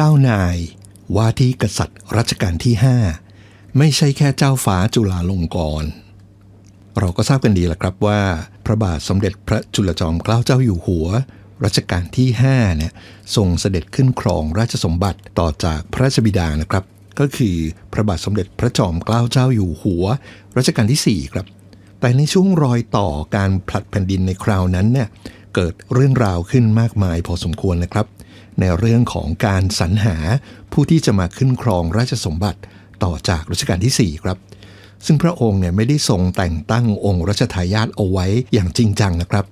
เจ้านายว่าที่กษัตริย์รัชกาลที่ 5 ไม่ใช่แค่เจ้าฟ้าจุฬาลงกรณ์เราก็ทราบกันดีแหละครับว่า พระบาทสมเด็จพระจุลจอมเกล้าเจ้าอยู่หัว รัชกาลที่5เนี่ยทรงเสด็จขึ้นครองราชสมบัติต่อจากพระราชบิดานะครับ ก็คือพระบาทสมเด็จพระจอมเกล้าเจ้าอยู่หัว รัชกาลที่ 4 ครับ แต่ในช่วงรอยต่อการผลัดแผ่นดินในคราวนั้นเนี่ยเกิดเรื่องราวขึ้นมากมายพอสมควรนะครับ ในเรื่องของการสรรหาผู้ที่จะมาขึ้นครองราชสมบัติต่อจากรัชกาลที่ 4 ครับ ซึ่งพระองค์เนี่ยไม่ได้ทรงแต่งตั้งองค์รัชทายาทเอาไว้อย่างจริงจังนะครับ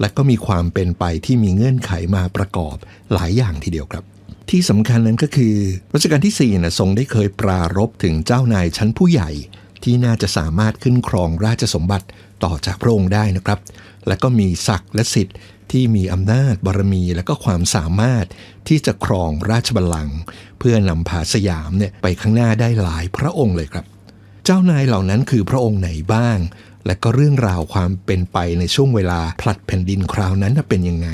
และก็มีความเป็นไปที่มีเงื่อนไขมาประกอบหลายอย่างทีเดียวครับ ที่สำคัญนั้นก็คือรัชกาลที่4นะทรงได้เคยปรารบถึงเจ้านายชั้นผู้ใหญ่ ที่น่าจะสามารถขึ้นครองราชสมบัติต่อจากพระองค์ได้นะครับ และก็มีศักดิ์และสิทธิ์ ที่มีอำนาจบารมีและก็ความสามารถที่จะครองราชบัลลังก์เพื่อนำพาสยามเนี่ยไปข้างหน้าได้หลายพระองค์เลยครับ เจ้านายเหล่านั้นคือพระองค์ไหนบ้าง และก็เรื่องราวความเป็นไปในช่วงเวลาผลัดแผ่นดินคราวนั้นเป็นยังไง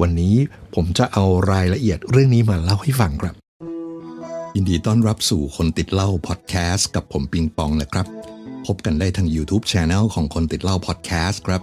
วันนี้ผมจะเอารายละเอียดเรื่องนี้มาเล่าให้ฟังครับ ยินดีต้อนรับสู่คนติดเล่าพอดแคสต์กับผมปิงปองนะครับ พบกันได้ทาง YouTube c h anel ของคนติดเล่าพอดแคสต์ครับ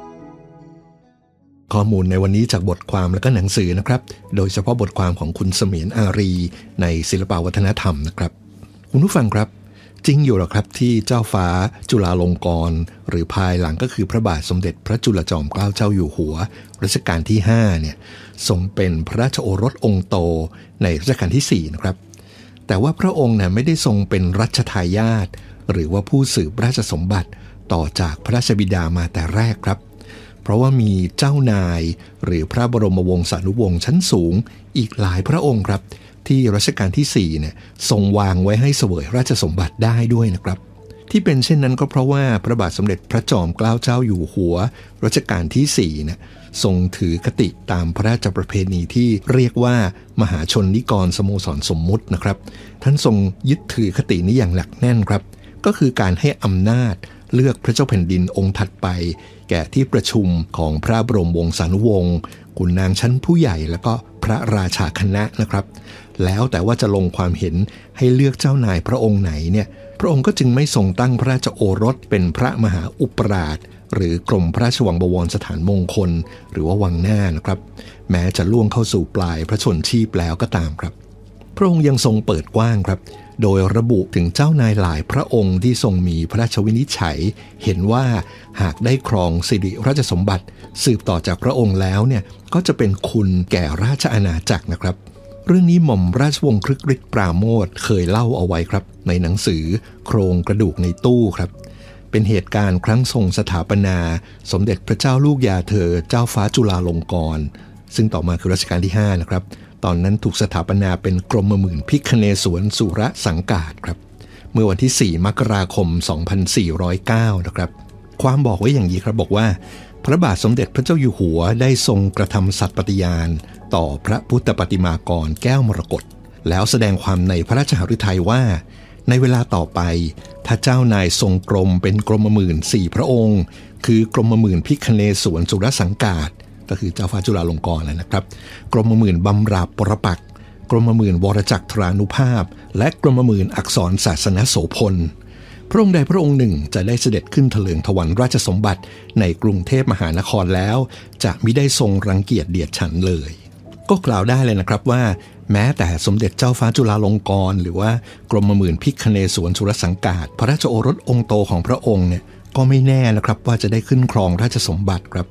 ข้อมูลในวันนี้จากบทความและก็หนังสือนะครับ โดยเฉพาะบทความของคุณเสมียนอารี ในศิลปวัฒนธรรมนะครับ คุณผู้ฟังครับ จริงอยู่หรอครับที่เจ้าฟ้าจุฬาลงกรณ์หรือภายหลังก็คือพระบาทสมเด็จพระจุลจอมเกล้าเจ้าอยู่หัวรัชกาลที่5เนี่ยทรงเป็นพระราชโอรสองค์โตในรัชกาลที่4นะครับแต่ว่าพระองค์น่ะไม่ได้ทรงเป็นรัชทายาทหรือว่าผู้สืบราชสมบัติต่อจากพระราชบิดามาแต่แรกครับ เพราะว่ามีเจ้านายหรือพระบรมวงศานุวงศ์ชั้นสูงอีกหลายพระองค์ครับ ที่รัชกาลที่4เนี่ยทรงวางไว้ให้เสวยราชสมบัติได้ด้วยนะครับ ที่เป็นเช่นนั้นก็เพราะว่าพระบาทสมเด็จพระจอมเกล้าเจ้าอยู่หัวรัชกาลที่4เนี่ยทรงถือคติตามพระราชประเพณีที่เรียกว่ามหาชนนิกรสโมสรสมมุตินะครับ ท่านทรงยึดถือคตินี้อย่างหนักแน่นครับ ก็คือการให้อำนาจ เลือกพระเจ้าแผ่นดินองค์ถัดไป แก่ที่ประชุมของพระบรมวงศานุวงศ์ขุนนางชั้นผู้ใหญ่แล้วก็พระราชาคณะนะครับ แล้วแต่ว่าจะลงความเห็นให้เลือกเจ้านายพระองค์ไหนเนี่ยพระองค์ก็จึงไม่ทรงตั้งพระราชโอรสเป็นพระมหาอุปราช หรือกรมพระราชวังบวรสถานมงคล หรือว่าวังหน้านะครับ แม้จะล่วงเข้าสู่ปลายพระชนชีพแล้วก็ตามครับ พระองค์ยังทรงเปิดกว้างครับ โดยระบุถึงเจ้านายหลายพระองค์ที่ทรงมีพระราชวินิจฉัย เห็นว่าหากได้ครองสิริราชสมบัติ สืบต่อจากพระองค์แล้วเนี่ยก็จะเป็นคุณแก่ราชอาณาจักรนะครับ เรื่องนี้หม่อมราชวงศ์ครึกฤทธิ์ปราโมทเคยเล่าเอาไว้ครับ ในหนังสือโครงกระดูกในตู้ครับเป็นเหตุการณ์ครั้งทรงสถาปนา สมเด็จพระเจ้าลูกยาเธอเจ้าฟ้าจุฬาลงกรณ์ซึ่งต่อมาคือรัชกาลที่ 5 นะครับ ตอนนั้นถูกสถาปนาเป็นกรมหมื่นพิคเนศวนสุรสังกาศครับ เมื่อวันที่ 4 มกราคม 2409 นะครับ ความบอกไว้อย่างนี้ครับบอกว่า พระบาทสมเด็จพระเจ้าอยู่หัวได้ทรงกระทำสัตย์ปฏิญาณ ต่อพระพุทธปฏิมากรแก้วมรกตแล้วแสดงความในพระราชหฤทัยว่า ในเวลาต่อไป ถ้าเจ้านายทรงกรมเป็นกรมหมื่นสี่พระองค์ คือกรมหมื่นพิคเนศวนสุรสังกาศ ก็คือเจ้าฟ้าจุฬาลงกรณ์นะครับ กรมหมื่นบำราบปรปักกรมหมื่นวรจักรทรานุภาพ และกรมหมื่นอักษรศาสนโสพลพระองค์ใดพระองค์หนึ่งจะได้เสด็จขึ้นเถลิงถวันราชสมบัติในกรุงเทพมหานครแล้ว จะมิได้ทรงรังเกียจเดียดฉันเลย ก็กล่าวได้เลยนะครับว่า แม้แต่สมเด็จเจ้าฟ้าจุฬาลงกรณ์หรือว่ากรมหมื่นพิคเนศวนสุรสังกาศ พระราชโอรสองค์โตของพระองค์เนี่ยก็ไม่แน่นะครับว่าจะได้ขึ้นครองราชสมบัติครับ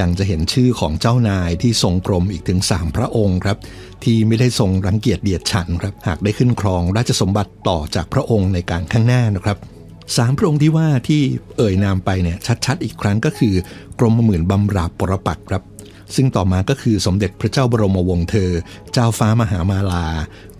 ดังจะเห็นชื่อของเจ้านายที่ทรงกรมอีกถึง 3 พระองค์ครับ ที่ไม่ได้ทรงรังเกียจเดียดฉันครับ หากได้ขึ้นครองราชสมบัติต่อจากพระองค์ในการข้างหน้านะครับสามพระองค์ที่ว่าที่เอ่ยนามไปเนี่ยชัดๆ อีกครั้งก็คือกรมหมื่นบำราบปรปักครับ ซึ่งต่อมาก็คือสมเด็จพระเจ้าบรมวงศ์เธอ เจ้าฟ้ามหามาลา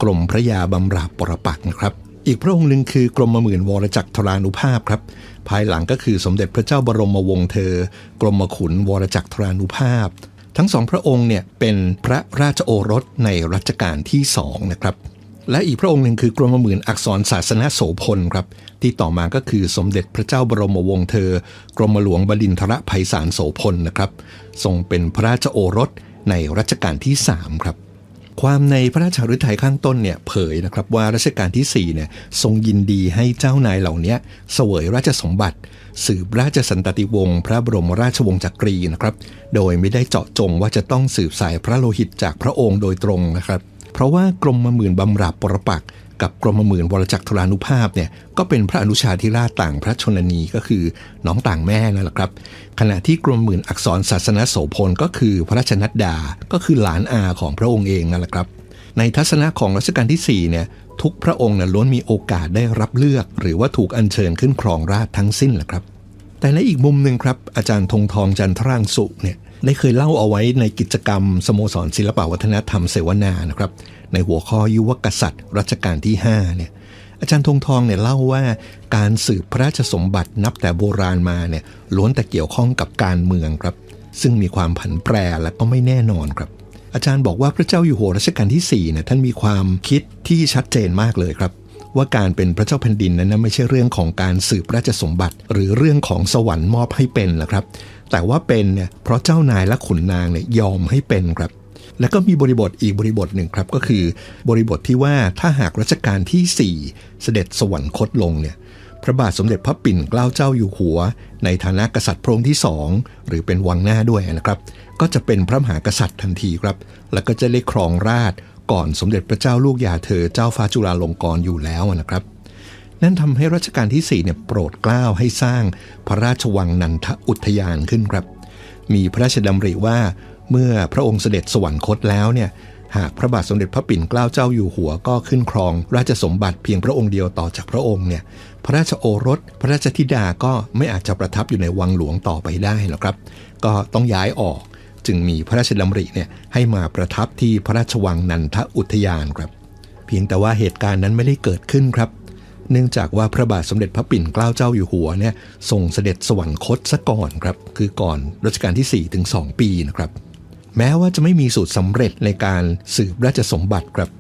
กรมพระยาบำราบปรปักนะครับ อีกพระองค์หนึ่งคือกรมหมื่นวรจักรธรานุภาพครับ ภายหลังก็คือสมเด็จพระเจ้าบรมวงศ์เธอ กรมขุนวรจักรธรานุภาพ ทั้งสองพระองค์เนี่ยเป็นพระราชโอรสในรัชกาลที่สองนะครับและอีกพระองค์หนึ่งคือกรมหมื่นอักษรศาสนาโสพลครับ ที่ต่อมาก็คือสมเด็จพระเจ้าบรมวงศ์เธอ กรมหลวงบดินทรภัยสารโสพลนะครับ ทรงเป็นพระราชโอรสในรัชกาลที่สามครับ ความในพระราชฤทัยข้างต้นเนี่ยเผยนะครับว่ารัชกาลที่4เนี่ยทรงยินดีให้เจ้านายเหล่านี้เสวยราชสมบัติ สืบราชสันตติวงศ์พระบรมราชวงศ์จักรีนะครับโดยไม่ได้เจาะจงว่าจะต้องสืบสายพระโลหิตจากพระองค์โดยตรงนะครับ เพราะว่ากรมมหมื่นบำราบปรปัก กับกรมหมื่นวรจักรธรานุภาพเนี่ยก็เป็นพระอนุชาธิราชต่างพระชนนีก็คือน้องต่างแม่นั่นแหละครับ ขณะที่กรมหมื่นอักษรศาสนโสพลก็คือพระราชนัดดา ก็คือหลานอาของพระองค์เองนั่นแหละครับ ในทัศนะของรัชกาลที่4เนี่ยทุกพระองค์นี่ยล้วนมีโอกาสได้รับเลือก หรือว่าถูกอัญเชิญขึ้นครองราชทั้งสิ้นแหละครับ แต่ในอีกมุมหนึ่งครับอาจารย์ธงทองจันทร่างสุเนี่ย ได้เคยเล่าเอาไว้ในกิจกรรมสโมสรศิลปวัฒนธรรมเสวนานะครับ ในหัวข้อยุวกษัตริย์รัชกาลที่5เนี่ยอาจารย์ธงทองเนี่ยเล่าว่าการสืบพระราชสมบัตินับแต่โบราณมาเนี่ยล้วนแต่เกี่ยวข้องกับการเมืองครับ ซึ่งมีความผันแปรและก็ไม่แน่นอนครับ อาจารย์บอกว่าพระเจ้าอยู่หัวรัชกาลที่4เนี่ยท่านมีความคิดที่ชัดเจนมากเลยครับ ว่าการเป็นพระเจ้าแผ่นดินนั้นไม่ใช่เรื่องของการสืบราชสมบัติ หรือเรื่องของสวรรค์มอบให้เป็นนะครับ แต่ว่าเป็นเนี่ยเพราะเจ้านายและขุนนางเนี่ยยอมให้เป็นครับ แล้วก็มีบริบทอีกบริบทหนึ่งครับก็คือ บริบทที่ว่าถ้าหากรัชกาลที่ 4 เสด็จสวรรคตลงเนี่ยพระบาทสมเด็จพระปิ่นเกล้าเจ้าอยู่หัว ในฐานะกษัตริย์พระองค์ที่สองหรือเป็นวังหน้าด้วยนะครับ ก็จะเป็นพระมหากษัตริย์ทันทีครับ แล้วก็จะได้ครองราช ก่อนสมเด็จพระเจ้าลูกยาเธอเจ้าฟ้าจุฬาลงกรณ์อยู่แล้วนะครับ นั่นทำให้รัชกาลที่4เนี่ยโปรดเกล้าให้สร้างพระราชวังนันทอุทยานขึ้นครับ มีพระราชดำริว่าเมื่อพระองค์เสด็จสวรรคตแล้วเนี่ยหากพระบาทสมเด็จพระปิ่นเกล้าเจ้าอยู่หัวก็ขึ้นครอง ราชสมบัติเพียงพระองค์เดียวต่อจากพระองค์เนี่ยพระราชโอรส พระราชธิดาก็ไม่อาจจะประทับอยู่ในวังหลวงต่อไปได้หรอกครับ ก็ต้องย้ายออก จึงมีพระราชดำริเนี่ยให้มาประทับที่พระราชวังนันทอุทยานครับ เพียงแต่ว่าเหตุการณ์นั้นไม่ได้เกิดขึ้นครับ เนื่องจากว่าพระบาทสมเด็จพระปิ่นเกล้าเจ้าอยู่หัวเนี่ยทรงเสด็จสวรรคตซะก่อนครับ คือก่อนรัชกาลที่4ถึง2ปีนะครับ แม้ว่าจะไม่มีสูตรสำเร็จในการสืบราชสมบัติครับ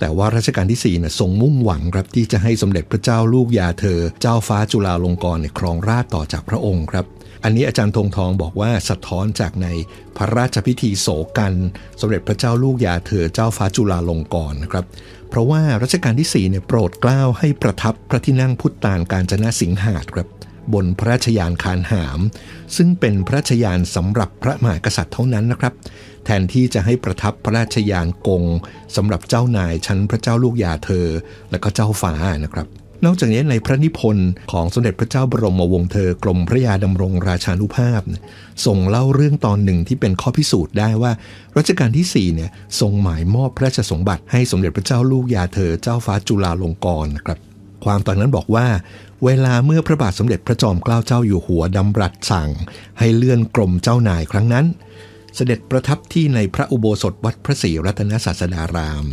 แต่ว่ารัชกาลที่4เนี่ยทรงมุ่งหวังครับที่จะให้สมเด็จพระเจ้าลูกยาเธอ เจ้าฟ้าจุฬาลงกรณ์เนี่ยครองราชต่อจากพระองค์ครับ อันนี้อาจารย์ธงทองบอกว่าสะท้อนจากในพระราชพิธีโศกัน สมเด็จพระเจ้าลูกยาเธอเจ้าฟ้าจุฬาลงกรณ์นะครับ เพราะว่ารัชกาลที่4เนี่ยโปรดเกล้าให้ประทับพระที่นั่งพุทธานการจนาสิงหาดครับบนพระราชยานคานหาม ซึ่งเป็นพระราชยานสำหรับพระมหากษัตริย์เท่านั้นนะครับ แทนที่จะให้ประทับพระราชยานกงสำหรับเจ้านายชั้นพระเจ้าลูกยาเธอ และก็เจ้าฟ้านะครับ นอกจากนี้ในพระนิพนธ์ของสมเด็จพระเจ้าบรมวงศ์เธอกรมพระยาดำรงราชานุภาพส่งเล่าเรื่องตอนหนึ่งที่เป็นข้อพิสูจน์ได้ว่ารัชกาลที่4เนี่ยทรงหมายมอบพระราชสมบัติให้สมเด็จพระเจ้าลูกยาเธอเจ้าฟ้าจุฬาลงกรณ์นะครับ ความตอนนั้นบอกว่า เวลาเมื่อพระบาทสมเด็จพระจอมเกล้าเจ้าอยู่หัวดำรัสสั่ง ให้เลื่อนกรมเจ้านายครั้งนั้น เสด็จประทับที่ในพระอุโบสถวัดพระศรีรัตนศาสดาราม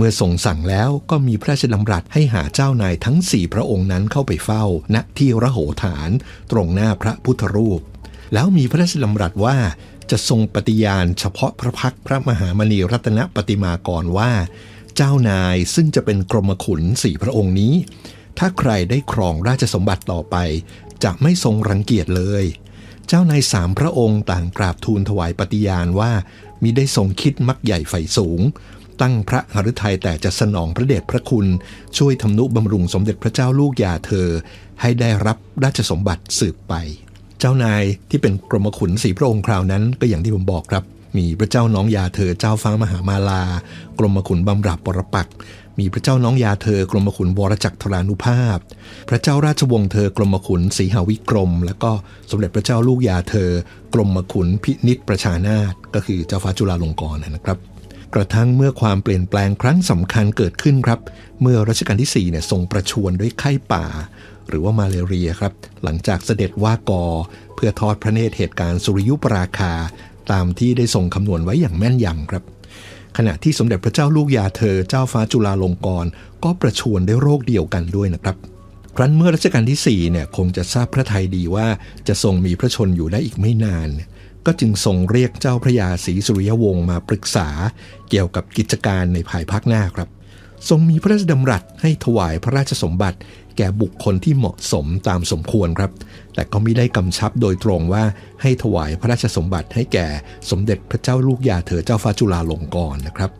เมื่อทรงสั่งแล้วก็มีพระราชดำรัสให้หาเจ้านายทั้งสี่พระองค์นั้นเข้าไปเฝ้า ณที่ระโหฐาน ตรงหน้าพระพุทธรูป แล้วมีพระราชดำรัสว่าจะทรงปฏิญาณเฉพาะพระพักพระมหามณีรัตนปฏิมากรว่า เจ้านายซึ่งจะเป็นกรมขุนสี่พระองค์นี้ ถ้าใครได้ครองราชสมบัติต่อไป จะไม่ทรงรังเกียจเลย เจ้านายสามพระองค์ต่างกราบทูลถวายปฏิญาณว่ามิได้ทรงคิดมักใหญ่ไฟสูง ตั้งพระหฤทัยแต่จะสนองพระเดชพระคุณ ช่วยทำนุบำรุงสมเด็จพระเจ้าลูกยาเธอ ให้ได้รับราชสมบัติสืบไป เจ้านายที่เป็นกรมขุนสีพระองค์คราวนั้นก็อย่างที่ผมบอกครับ มีพระเจ้าน้องยาเธอเจ้าฟ้ามหามาลา กรมขุนบำราบปรปักษ์มีพระเจ้าน้องยาเธอกรมขุนวรจักรธรานุภาพ พระเจ้าราชวงศ์เธอกรมขุนศรีหาวิกรม แล้วก็สมเด็จพระเจ้าลูกยาเธอกรมขุนพินิษประชานาถก็คือเจ้าฟ้าจุฬาลงกรณ์นะครับ กระทั่งเมื่อความเปลี่ยนแปลงครั้งสำคัญเกิดขึ้นครับ เมื่อรัชกาลที่4เนี่ยทรงประชวรด้วยไข้ป่า หรือว่ามาเลเรียครับ หลังจากเสด็จว่ากอ เพื่อทอดพระเนตรเหตุการณ์สุริยุปราคา ตามที่ได้ทรงคำนวณไว้อย่างแม่นยำครับ ขณะที่สมเด็จพระเจ้าลูกยาเธอเจ้าฟ้าจุฬาลงกรณ์ก็ประชวรด้วยโรคเดียวกันด้วยนะครับครั้นเมื่อรัชกาลที่4เนี่ยคงจะทราบพระทัยดีว่าจะทรงมีพระชนอยู่ได้อีกไม่นาน ก็จึงทรงเรียกเจ้าพระยาศรีสุริยวงศ์มาปรึกษาเกี่ยวกับกิจการในภายภาคหน้าครับ ทรงมีพระราชดำรัสให้ถวายพระราชสมบัติแก่บุคคลที่เหมาะสมตามสมควรครับ แต่ก็ไม่ได้กำชับโดยตรงว่าให้ถวายพระราชสมบัติให้แก่สมเด็จพระเจ้าลูกยาเธอเจ้าฟ้าจุฬาลงกรณ์นะครับ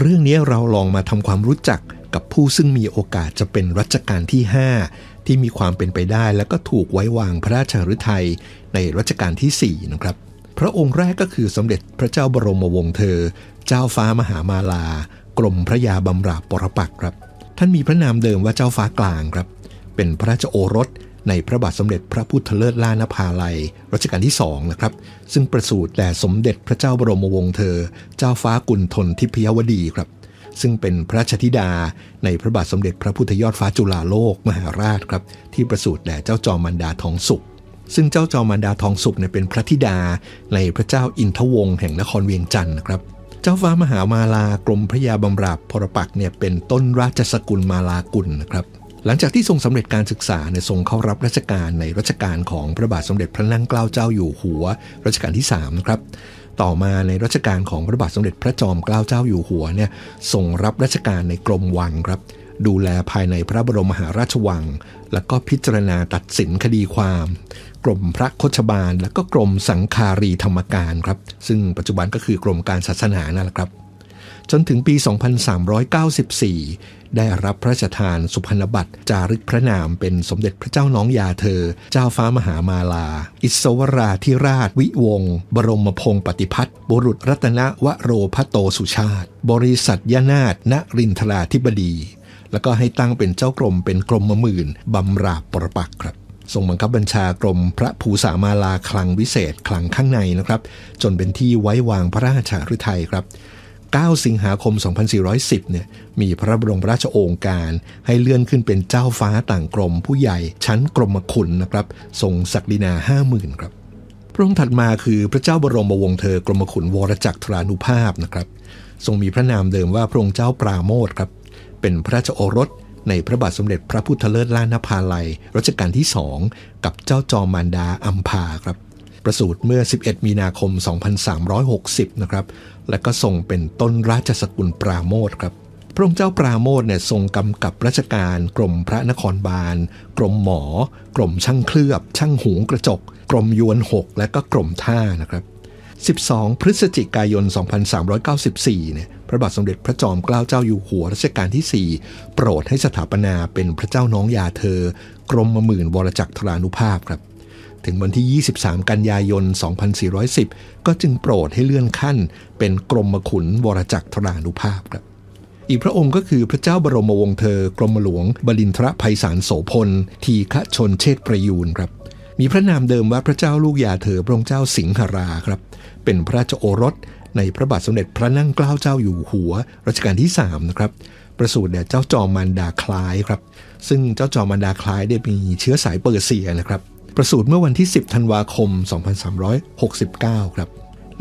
เรื่องนี้เราลองมาทำความรู้จักกับผู้ซึ่งมีโอกาสจะเป็นรัชกาลที่ 5 ที่มีความเป็นไปได้ และก็ถูกไว้วางพระราชฤทัยในรัชกาลที่ 4 นะครับ พระองค์แรกก็คือสมเด็จพระเจ้าบรมวงศ์เธอ เจ้าฟ้ามหามาลา กรมพระยาบำราบปรปักครับ ท่านมีพระนามเดิมว่าเจ้าฟ้ากลางครับ เป็นพระราชโอรสในพระบาทสมเด็จพระพุทธเลิศล่านภาลัยรัชกาลที่สองนะครับ ซึ่งประสูติแด่สมเด็จพระเจ้าบรมวงศ์เธอ เจ้าฟ้ากุณฑลทิพยวดีครับ ซึ่งเป็นพระชธิดาในพระบาทสมเด็จพระพุทธยอดฟ้าจุฬาโลกมหาราชครับ ที่ประสูติแด่เจ้าจอมันดาทองสุข ซึ่งเจ้าจอมันดาทองสุขเนี่ยเป็นพระธิดาในพระเจ้าอินทวงศ์แห่งนครเวียงจันทร์นะครับ เจ้าฟ้ามหามาลากรมพระยาบำราบพรปักเนี่ยเป็นต้นราชสกุลมาลากุลนะครับหลังจากที่ทรงสำเร็จการศึกษาเนี่ยทรงเข้ารับราชการในรัชกาลของพระบาทสมเด็จพระนั่งเกล้าเจ้าอยู่หัวรัชกาลที่3นะครับต่อมาในรัชกาลของพระบาทสมเด็จพระจอมเกล้าเจ้าอยู่หัวเนี่ยทรงรับราชการในกรมวังครับ ดูแลภายในพระบรมมหาราชวัง แล้วก็พิจารณาตัดสินคดีความ กรมพระโคชบาล และก็กรมสังคารีธรรมการครับ ซึ่งปัจจุบันก็คือกรมการศาสนานั่นแหละครับ จนถึงปี 2394 ได้รับพระราชทานสุพรรณบัตรจารึกพระนามเป็นสมเด็จพระเจ้าน้องยาเธอ เจ้าฟ้ามหามาลา อิศวราธิราชวิวงศ์บรมพงศ์ปฏิพัฒน์บุรุษรัตนวโรพโตสุชาติ บริษัทยนาถณรินทราธิบดี แล้วก็ให้ตั้งเป็นเจ้ากรมเป็นกรมมหมื่นบำราบปรปักครับทรงบังคับบัญชากรมพระภูษามาลาคลังวิเศษคลังข้างในนะครับ จนเป็นที่ไว้วางพระราชฤทัยครับ 9 สิงหาคม 2410 เนี่ย มีพระบรมราชโองการ ให้เลื่อนขึ้นเป็นเจ้าฟ้าต่างกรมผู้ใหญ่ชั้นกรมขุนนะครับ ทรงศักดินา 50,000 ครับ พระองค์ถัดมาคือพระเจ้าบรมวงศ์เธอกรมขุนวรจักรทรานุภาพนะครับ ทรงมีพระนามเดิมว่าพระองค์เจ้าปราโมทครับ เป็นพระราชโอรสในพระบาทสมเด็จพระพุทธเลิศล้านภาลัยรัชกาลที่สองกับเจ้าจอมมารดาอัมพาครับ ประสูติเมื่อ 11 มีนาคม 2360 นะครับ และก็ทรงเป็นต้นราชสกุลปราโมทครับ พระองค์เจ้าปราโมทเนี่ยทรงกำกับราชการกรมพระนครบาล กรมหมอ กรมช่างเคลือบ ช่างหุงกระจก กรมยวนหก และก็กรมท่านะครับ 12 พฤศจิกายน 2394 เนี่ย พระบาทสมเด็จพระจอมเกล้าเจ้าอยู่หัวรัชกาลที่ 4 โปรดให้สถาปนาเป็นพระเจ้าน้องยาเธอ กรมหมื่นวรจักรทรานุภาพครับ ถึงวันที่ 23 กันยายน 2410 ก็จึงโปรดให้เลื่อนขั้น เป็นกรมขุนวรจักรทรานุภาพครับ อีกพระองค์ก็คือพระเจ้าบรมวงศ์เธอกรมหลวงบดินทรภัยสารโสพล ทีฆชนเชษฐประยูนครับ มีพระนามเดิมว่าพระเจ้าลูกยาเธอพระองค์เจ้าสิงหราครับ เป็นพระราชโอรสในพระบาทสมเด็จพระนั่งเกล้าเจ้าอยู่หัวรัชกาลที่3นะครับประสูติแด่เจ้าจอมมารดาคล้ายครับ ซึ่งเจ้าจอมมารดาคล้ายได้มีเชื้อสายเปอร์เซียนะครับ ประสูติเมื่อวันที่ 10 ธันวาคม 2369 ครับ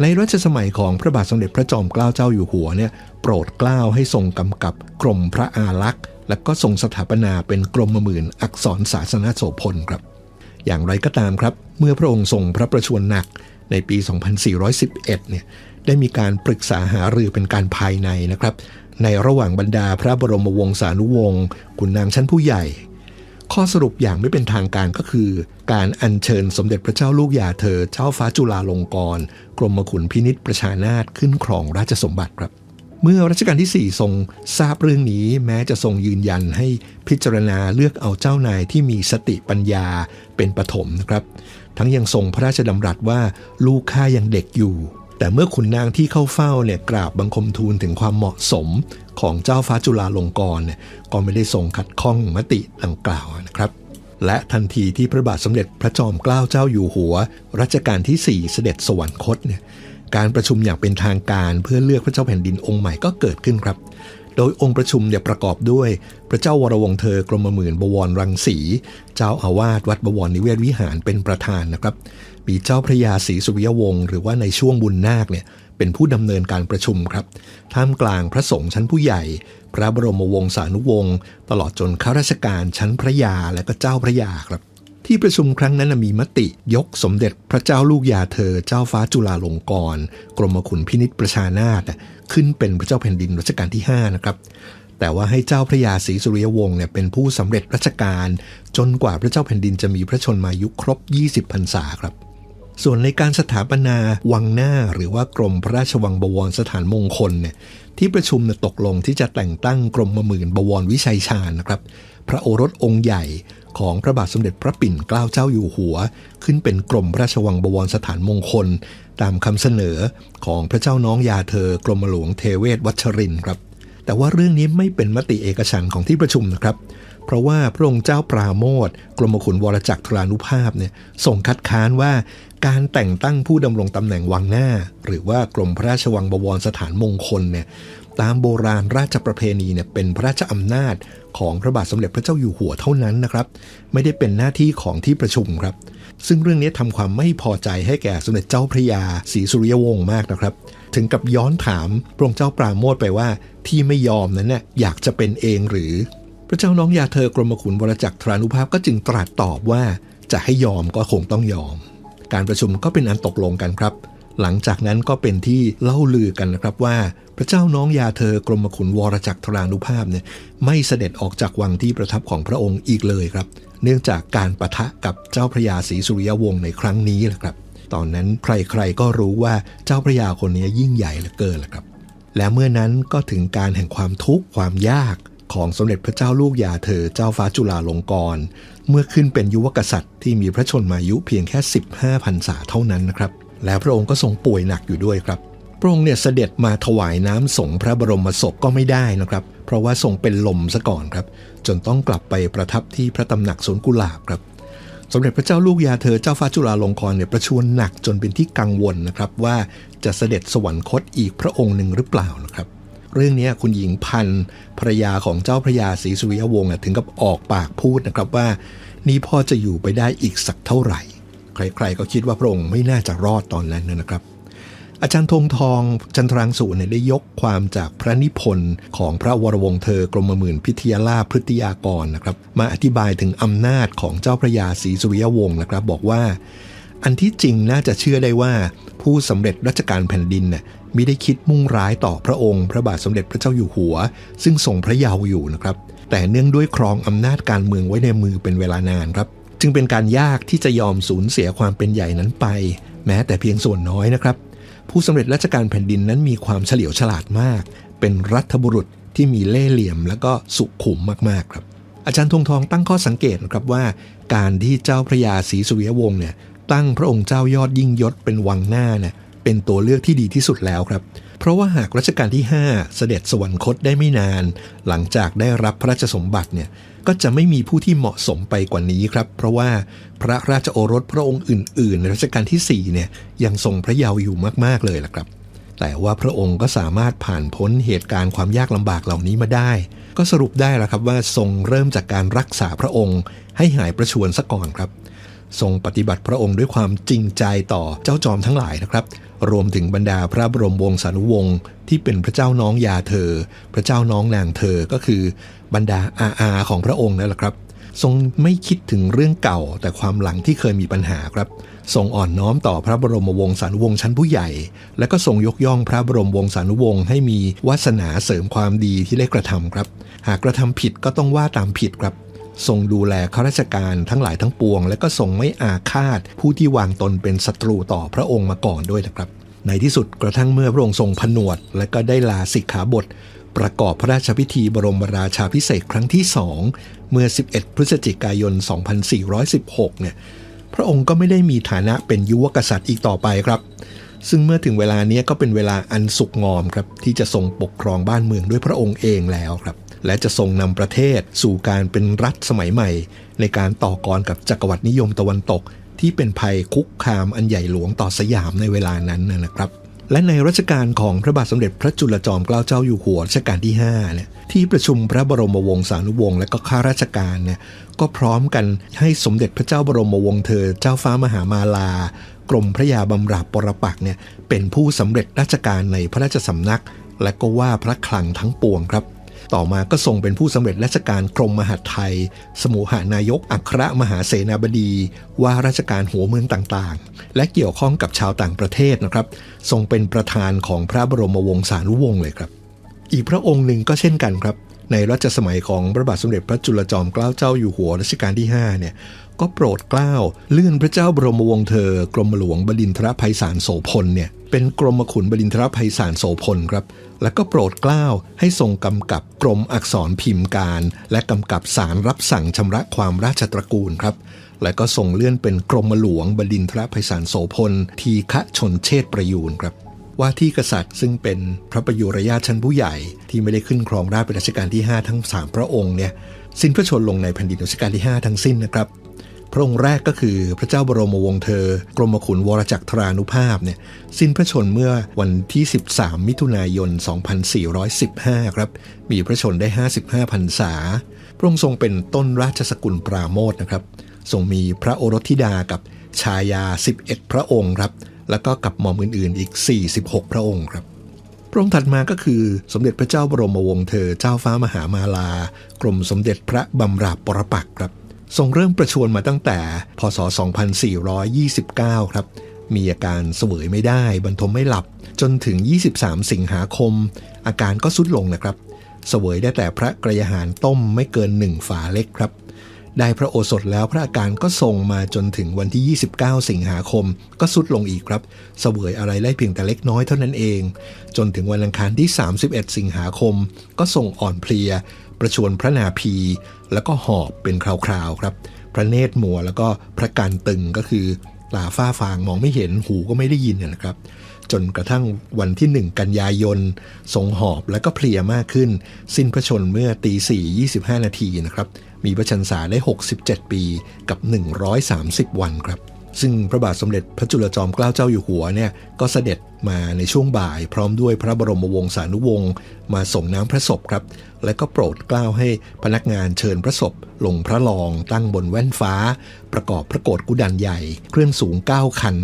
ในรัชสมัยของพระบาทสมเด็จพระจอมเกล้าเจ้าอยู่หัวเนี่ยโปรดเกล้าให้ทรงกำกับกรมพระอารักษ์ และก็ทรงสถาปนาเป็นกรมหมื่นอักษรศาสนโสพลครับ อย่างไรก็ตามครับ เมื่อพระองค์ทรงพระประชวรหนักในปี 2411 เนี่ยได้มีการปรึกษาหารือเป็นการภายในนะครับ ในระหว่างบรรดาพระบรมวงศานุวงศ์ขุนนางชั้นผู้ใหญ่ ข้อสรุปอย่างไม่เป็นทางการก็คือ การอัญเชิญสมเด็จพระเจ้าลูกยาเธอ เจ้าฟ้าจุฬาลงกรณ์กรมขุนพินิษประชานาถขึ้นครองราชสมบัติครับ เมื่อรัชกาลที่ 4 ทรงทราบเรื่องนี้ แม้จะทรงยืนยันให้พิจารณาเลือกเอาเจ้านายที่มีสติปัญญาเป็นปฐมนะครับ ทั้งยังทรงพระราชดำรัสว่าลูกข้ายังเด็กอยู่ แต่เมื่อขุนนางที่เข้าเฝ้าเนี่ยกราบบังคมทูลถึงความเหมาะสมของเจ้าฟ้าจุฬาลงกรณ์เนี่ยก็ไม่ได้ทรงขัดข้องมติดังกล่าวนะครับและทันทีที่พระบาทสมเด็จพระจอมเกล้าเจ้าอยู่หัว รัชกาลที่ 4 เสด็จสวรรคตเนี่ย การประชุมอย่างเป็นทางการเพื่อเลือกพระเจ้าแผ่นดินองค์ใหม่ก็เกิดขึ้นครับ โดยองค์ประชุมเนี่ยประกอบด้วย พระเจ้าวรวงเธอกรมหมื่นบวรรังสี เจ้าอาวาสวัดบวรนิเวศวิหารเป็นประธานนะครับ มีเจ้าพระยาศรีสุริยวงศ์หรือว่าในช่วงบุญนาคเนี่ยเป็นผู้ดำเนินการประชุมครับ ท่ามกลางพระสงฆ์ชั้นผู้ใหญ่ พระบรมวงศานุวงศ์ตลอดจนข้าราชการชั้นพระยาและก็เจ้าพระยาครับ ที่ประชุมครั้งนั้นมีมติยกสมเด็จพระเจ้าลูกยาเธอ เจ้าฟ้าจุฬาลงกรณ์กรมขุนพินิษประชานาถขึ้นเป็นพระเจ้าแผ่นดินรัชกาลที่ 5 นะครับ แต่ว่าให้เจ้าพระยาศรีสุริยวงศ์เนี่ยเป็นผู้สำเร็จราชการ จนกว่าพระเจ้าแผ่นดินจะมีพระชนมายุครบ 20พรรษาครับ ส่วนในการสถาปนาวังหน้าหรือว่ากรมพระราชวังบวรสถานมงคลเนี่ยที่ประชุมตกลงที่จะแต่งตั้งกรมมหมื่นบวรวิชัยชาญนะครับ พระโอรสองค์ใหญ่ ของพระบาทสมเด็จพระปิ่นเกล้าเจ้าอยู่หัว ขึ้นเป็นกรมพระราชวังบวรสถานมงคล ตามคำเสนอของพระเจ้าน้องยาเธอกรมหลวงเทเวศวัชรินทร์ครับ แต่ว่าเรื่องนี้ไม่เป็นมติเอกฉันของที่ประชุมนะครับ เพราะว่าพระองค์เจ้าปราโมทกรมขุนวรจักรทรานุภาพเนี่ยส่งคัดค้านว่าการแต่งตั้งผู้ดำรงตำแหน่งวังหน้า หรือว่ากรมพระราชวังบวรสถานมงคลเนี่ย ตามโบราณราชประเพณีเนี่ยเป็นพระราชอำนาจของพระบาทสมเด็จพระเจ้าอยู่หัวเท่านั้นนะครับ ไม่ได้เป็นหน้าที่ของที่ประชุมครับ ซึ่งเรื่องนี้ทำความไม่พอใจให้แก่สมเด็จเจ้าพระยาศรีสุริยวงศ์มากนะครับ ถึงกับย้อนถามพระองค์เจ้าปราโมทไปว่าที่ไม่ยอมนั้นเนี่ยอยากจะเป็นเองหรือ พระเจ้าน้องยาเธอกรมขุนวรจักรทรานุภาพก็จึงตรัสตอบว่าจะให้ยอมก็คงต้องยอม การประชุมก็เป็นอันตกลงกันครับ หลังจากนั้นก็เป็นที่เล่าลือกันนะครับว่า พระเจ้าน้องยาเธอกรมขุนวรจักรทรานุภาพเนี่ยไม่เสด็จออกจากวังที่ประทับของพระองค์อีกเลยครับ เนื่องจากการประทะกับเจ้าพระยาศรีสุริยวงศ์ในครั้งนี้แหละครับ ตอนนั้นใครๆก็รู้ว่าเจ้าพระยาคนนี้ยิ่งใหญ่เหลือเกินแหละครับ และเมื่อนั้นก็ถึงการแห่งความทุกข์ความยากของสมเด็จพระเจ้าลูกยาเธอเจ้าฟ้าจุฬาลงกรณ์เมื่อขึ้นเป็นยุวกษัตริย์ที่มีพระชนมายุเพียงแค่ 15พรรษาเท่านั้นนะครับ แล้วพระองค์ก็ทรงป่วยหนักอยู่ด้วยครับ พระองค์เนี่ยเสด็จมาถวายน้ำสงพระบรมศพก็ไม่ได้นะครับ เพราะว่าทรงเป็นลมซะก่อนครับ จนต้องกลับไปประทับที่พระตำหนักสวนกุหลาบครับสมเด็จพระเจ้าลูกยาเธอเจ้าฟ้าจุฬาลงกรณ์เนี่ยประชวรหนักจนเป็นที่กังวลนะครับว่าจะเสด็จสวรรคตอีกพระองค์หนึ่งหรือเปล่านะครับ เรื่องนี้คุณหญิงพันธ์ภรรยาของเจ้าพระยาศรีสุริยวงศ์ถึงกับออกปากพูดนะครับว่า นี่พ่อจะอยู่ไปได้อีกสักเท่าไหร่ ใครๆก็คิดว่าพระองค์ไม่น่าจะรอดตอนนั้นนะครับ อาจารย์ธงทองจันทรังสุเนี่ยได้ยกความจากพระนิพนธ์ของพระวรวงเธอกรมหมื่นพิทยาลาพฤติยากรนะครับ มาอธิบายถึงอำนาจของเจ้าพระยาศรีสุริยวงศ์นะครับ บอกว่า อันที่จริงน่าจะเชื่อได้ว่าผู้สำเร็จราชการแผ่นดินน่ะมิได้คิดมุ่งร้ายต่อพระองค์ พระบาทสมเด็จพระเจ้าอยู่หัว ซึ่งทรงพระเยาว์อยู่นะครับ แต่เนื่องด้วยครองอำนาจการเมืองไว้ในมือเป็นเวลานานครับ จึงเป็นการยากที่จะยอมสูญเสียความเป็นใหญ่นั้นไป แม้แต่เพียงส่วนน้อยนะครับ ผู้สำเร็จราชการแผ่นดินนั้นมีความเฉลียวฉลาดมาก เป็นรัฐบุรุษที่มีเล่ห์เหลี่ยมและก็สุขุมมากๆครับ อาจารย์ธงทองตั้งข้อสังเกตนะครับว่า การที่เจ้าพระยาศรีสุริยวงศ์เนี่ยตั้งพระองค์เจ้ายอดยิ่งยศเป็นวังหน้าเนี่ยเป็นตัวเลือกที่ดีที่สุดแล้วครับ เพราะว่าหากรัชกาลที่ 5 เสด็จสวรรคตได้ไม่นาน หลังจากได้รับพระราชสมบัติเนี่ย ก็จะไม่มีผู้ที่เหมาะสมไปกว่านี้ครับ เพราะว่าพระราชโอรสพระองค์อื่น ๆ ในรัชกาลที่4เนี่ยยังทรงพระเยาว์อยู่มาก ๆ เลยล่ะครับ แต่ว่าพระองค์ก็สามารถผ่านพ้นเหตุการณ์ความยากลำบากเหล่านี้มาได้ ก็สรุปได้แล้วครับว่าทรงเริ่มจากการรักษาพระองค์ ให้หายประชวรซะก่อนครับ ทรงปฏิบัติพระองค์ด้วยความจริงใจต่อเจ้าจอมทั้งหลายนะครับ รวมถึงบรรดาพระบรมวงศานุวงศ์ที่เป็นพระเจ้าน้องยาเธอ พระเจ้าน้องนางเธอก็คือบรรดาอาอาของพระองค์นั่นแหละครับ ทรงไม่คิดถึงเรื่องเก่าแต่ความหลังที่เคยมีปัญหาครับ ทรงอ่อนน้อมต่อพระบรมวงศานุวงศ์ชั้นผู้ใหญ่ และก็ทรงยกย่องพระบรมวงศานุวงศ์ให้มีวาสนาเสริมความดีที่ได้กระทำครับ หากกระทำผิดก็ต้องว่าตามผิดครับ ทรงดูแลข้าราชการทั้งหลายทั้งปวง และก็ทรงไม่อาฆาต ผู้ที่วางตนเป็นศัตรูต่อพระองค์มาก่อนด้วยนะครับ ในที่สุดกระทั่งเมื่อพระองค์ทรงผนวด และก็ได้ลาสิกขาบท ประกอบพระราชพิธีบรมราชาพิเศษครั้งที่สองเมื่อ 11 พฤศจิกายน 2416 เนี่ยพระองค์ก็ไม่ได้มีฐานะเป็นยุวกษัตริย์อีกต่อไปครับ ซึ่งเมื่อถึงเวลานี้ก็เป็นเวลาอันสุกงอมครับที่จะทรงปกครองบ้านเมืองด้วยพระองค์เองแล้วครับ และจะทรงนำประเทศสู่การเป็นรัฐสมัยใหม่ ในการต่อกรกับจักรวรรดินิยมตะวันตก ที่เป็นภัยคุกคามอันใหญ่หลวงต่อสยามในเวลานั้นนะครับ และในรัชกาลของพระบาทสมเด็จพระจุลจอมเกล้าเจ้าอยู่หัวรัชกาลที่5เนี่ยที่ประชุมพระบรมวงศานุวงศ์และก็ข้าราชการเนี่ยก็พร้อมกันให้สมเด็จพระเจ้าบรมวงศ์เธอเจ้าฟ้ามหามาลากรมพระยาบำราบปรปักษ์เนี่ยเป็นผู้สำเร็จราชการในพระราชสำนัก และก็ว่าพระคลังทั้งปวงครับ ต่อมาก็ทรงเป็นผู้สำเร็จราชการกรมมหาดไทย สมุหานายกอัครมหาเสนาบดี ว่าราชการหัวเมืองต่างๆ และเกี่ยวข้องกับชาวต่างประเทศนะครับ ทรงเป็นประธานของพระบรมวงศานุวงศ์เลยครับ อีกพระองค์หนึ่งก็เช่นกันครับ ในรัชสมัยของพระบาทสมเด็จพระจุลจอมเกล้าเจ้าอยู่หัวรัชกาลที่5เนี่ยก็โปรดเกล้าเลื่อนพระเจ้าบรมวงศ์เธอกรมหลวงบดินทรภัยสารโสพลเนี่ย เป็นกรมขุนบดินทรภัยสารโสพลครับ แล้วก็โปรดเกล้าให้ทรงกำกับกรมอักษรพิมพ์การ และกำกับสารรับสั่งชำระความราชตระกูลครับ และก็ส่งเลื่อนเป็นกรมหลวงบดินทรภัยสารโสพล ทีฆชนเชษประยูนครับ ว่าที่กษัตริย์ซึ่งเป็นพระประยุรญาชั้นผู้ใหญ่ที่ไม่ได้ขึ้นครองราชเป็นรัชกาลที่ 5 ทั้ง 3 พระองค์เนี่ยสิ้นพระชนลงในแผ่นดินรัชกาลที่ 5 ทั้งสิ้นนะครับ พระองค์แรกก็คือพระเจ้าบรมวงศ์เธอ กรมขุนวรจักรทรานุภาพเนี่ยสิ้นพระชนเมื่อวันที่ 13 มิถุนายน 2415 ครับ มีพระชนได้ 55พรรษา พระองค์ทรงเป็นต้นราชสกุลปราโมทนะครับทรงมีพระโอรสธิดากับชายา 11 พระองค์ครับ แล้วก็กับหม่อมอื่นๆ อีก 46 พระองค์ครับพระองค์ถัดมาก็คือสมเด็จพระเจ้าบรมวงศ์เธอเจ้าฟ้ามหามาลา กรมสมเด็จพระบำราบปรปักครับ ทรงเริ่มประชวรมาตั้งแต่ พศ 2429 ครับ มีอาการเสวยไม่ได้ บรรทมไม่หลับ จนถึง 23 สิงหาคม อาการก็สุดลงนะครับ เสวยได้แต่พระกระยาหารต้มไม่เกินหนึ่งฝาเล็กครับ ได้พระโอสถแล้วพระอาการก็ทรงมาจนถึงวันที่ 29 สิงหาคม ก็สุดลงอีกครับ เสวยอะไรได้เพียงแต่เล็กน้อยเท่านั้นเอง จนถึงวันอังคารที่ 31 สิงหาคม ก็ทรงอ่อนเพลีย ประชวรพระนาภีแล้วก็หอบเป็นคราวๆครับ พระเนตรมัวแล้วก็พระการตึงก็คือตาฝ้าฟางมองไม่เห็นหูก็ไม่ได้ยินนะครับ จนกระทั่งวันที่ 1 กันยายน ทรงหอบและก็เพลียมากขึ้น สิ้นพระชนเมื่อตี4 25 นาทีนะครับ มีพระชนษาได้ 67 ปีกับ 130 วันครับ ซึ่งพระบาทสมเด็จพระจุลจอมเกล้าเจ้าอยู่หัวเนี่ยก็เสด็จมาในช่วงบ่าย พร้อมด้วยพระบรมวงศานุวงศ์มาส่งน้ำพระศพครับ และก็โปรดเกล้าให้พนักงานเชิญพระศพลงพระลองตั้งบนแว่นฟ้า ประกอบพระโกฐกุดันใหญ่ เครื่องสูง 9 คัน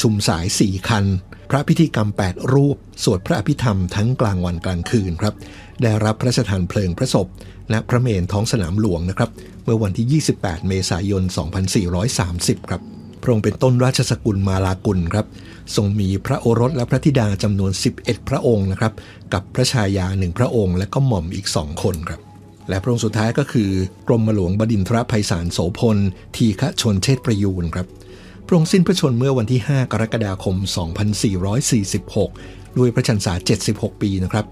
ชุมสาย 4 คัน พระพิธีกรรม 8 รูป สวดพระอภิธรรมทั้งกลางวันกลางคืนครับ ได้รับพระราชทานเพลิงพระศพณพระเมรุท้องสนามหลวงนะครับ เมื่อวันที่ 28 เมษายน 2430 ครับ ระองค์เป็นต้นราชสกุลมาลากุลครับทรงมีพระโอรสและพระธิดาจำนวน 11 พระองค์นะครับ กับพระชายาหนึ่งพระองค์ และก็หม่อมอีกสองคนครับ และพระองค์สุดท้ายก็คือกรมหลวงบดินทรภัยสารโสพล ทีฆชนเชษประยูนครับพระองค์สิ้นพระชนเมื่อวันที่ 5 กรกฎาคม 2446 ด้วยพระชนษา 76 ปีนะครับ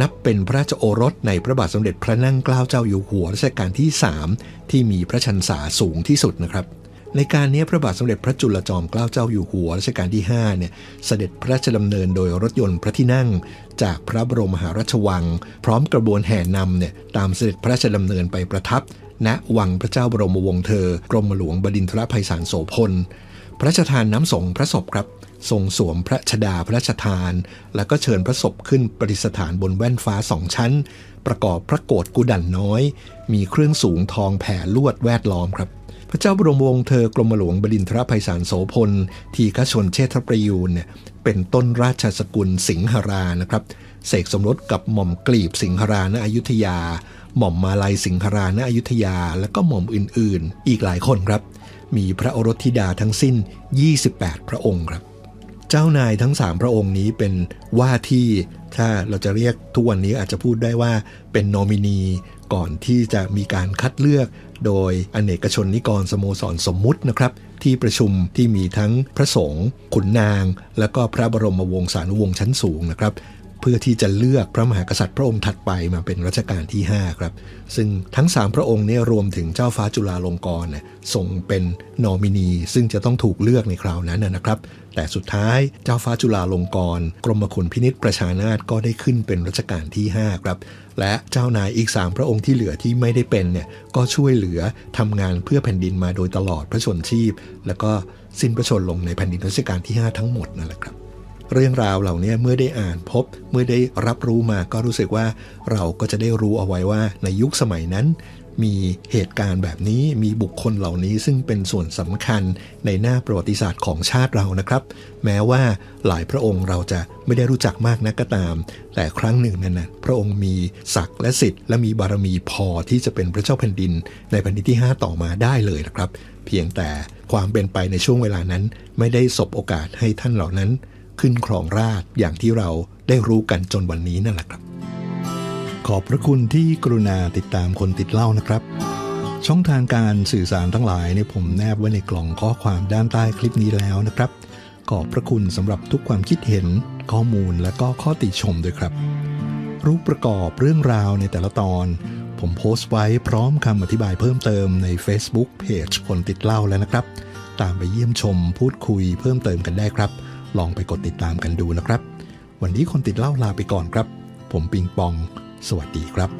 นับเป็นพระราชโอรสในพระบาทสมเด็จพระนั่งเกล้าเจ้าอยู่หัวรัชกาลที่ 3 ที่มีพระชนษาสูงที่สุดนะครับ ในการนี้พระบาทสมเด็จพระจุลจอมเกล้าเจ้าอยู่หัวรัชกาลที่5เนี่ยเสด็จพระราชดำเนินโดยรถยนต์พระที่นั่ง จากพระบรมมหาราชวัง พร้อมกระบวนแห่นำเนี่ยตามเสด็จพระราชดำเนินไปประทับ ณวังพระเจ้าบรมวงศ์เธอกรมหลวงบดินทรภัยสารโสพล พระราชทานน้ำสงพระศพครับทรงสวมพระชดาพระราชทาน แล้วก็เชิญพระศพขึ้นประดิษฐานบนแว่นฟ้าสองชั้น ประกอบพระโกฐกุดันน้อย มีเครื่องสูงทองแผ่ลวดแวดล้อมครับ พระเจ้าบรมวงศ์เธอกรมหลวงบดินทรภัยสารโสพล ทีฆชนเชษฐประยูนเนี่ยเป็นต้นราชสกุลสิงหรานะครับเสกสมรสกับหม่อมกลีบสิงหราณอยุธยา หม่อมมาลัยสิงหราณอยุธยา และก็หม่อมอื่นๆ อีกหลายคนครับ มีพระโอรสธิดาทั้งสิ้น 28 พระองค์ครับ เจ้านายทั้ง 3 พระองค์นี้เป็นว่าที่ถ้าเราจะเรียกทุกวันนี้อาจจะพูดได้ว่าเป็นนอมินีก่อนที่จะมีการคัดเลือก โดยอเนกชนนิกรสโมสรสมมุตินะครับ ที่ประชุมที่มีทั้งพระสงฆ์ขุนนาง และก็พระบรมวงศานุวงศ์ชั้นสูงนะครับเพื่อที่จะเลือกพระมหากษัตริย์พระองค์ถัดไปมาเป็นรัชกาลที่ 5 ครับ ซึ่งทั้ง 3 พระองค์เนี่ยรวมถึงเจ้าฟ้าจุฬาลงกรณ์ส่งเป็นนอมินี ซึ่งจะต้องถูกเลือกในคราวนั้นนะนะครับ แต่สุดท้ายเจ้าฟ้าจุฬาลงกรณ์กรมขุนพินิษประชานาถก็ได้ขึ้นเป็นรัชกาลที่ 5 ครับ และเจ้านายอีกสามพระองค์ที่เหลือที่ไม่ได้เป็นเนี่ยก็ช่วยเหลือทำงานเพื่อแผ่นดินมาโดยตลอดพระชนชีพ แล้วก็สิ้นพระชนลงในแผ่นดินรัชกาลที่ 5 ทั้งหมดนั่นแหละครับ เรื่องราวเหล่านี้เมื่อได้อ่านพบเมื่อได้รับรู้มาก็รู้สึกว่าเราก็จะได้รู้เอาไว้ว่าในยุคสมัยนั้น มีเหตุการณ์แบบนี้มีบุคคลเหล่านี้ซึ่งเป็นส่วนสำคัญในหน้าประวัติศาสตร์ของชาติเรานะครับ แม้ว่าหลายพระองค์เราจะไม่ได้รู้จักมากนักก็ตาม แต่ครั้งหนึ่งนั้นนะพระองค์มีศักดิ์และสิทธิ์และมีบารมีพอที่จะเป็นพระเจ้าแผ่นดิน ในแผ่นดินที่ 5 ต่อมาได้เลยนะครับ เพียงแต่ความเป็นไปในช่วงเวลานั้น ไม่ได้สบโอกาสให้ท่านเหล่านั้น ขึ้นครองราชอย่างที่เราได้รู้กันจนวันนี้นั่นแหละครับ ขอบพระคุณที่กรุณาติดตามคนติดเล่านะครับ ช่องทางการสื่อสารทั้งหลายเนี่ยผมแนบไว้ในกล่องข้อความด้านใต้คลิปนี้แล้วนะครับ ขอบพระคุณสำหรับทุกความคิดเห็น ข้อมูลและก็ข้อติชมด้วยครับ รูปประกอบเรื่องราวในแต่ละตอน ผมโพสต์ไว้พร้อมคำอธิบายเพิ่มเติมใน Facebook Page คนติดเล่าแล้วนะครับ ตามไปเยี่ยมชมพูดคุยเพิ่มเติมกันได้ครับ ลองไปกดติดตามกันดูนะครับ วันนี้คนติดเล่าลาไปก่อนครับ ผมปิงปอง สวัสดีครับ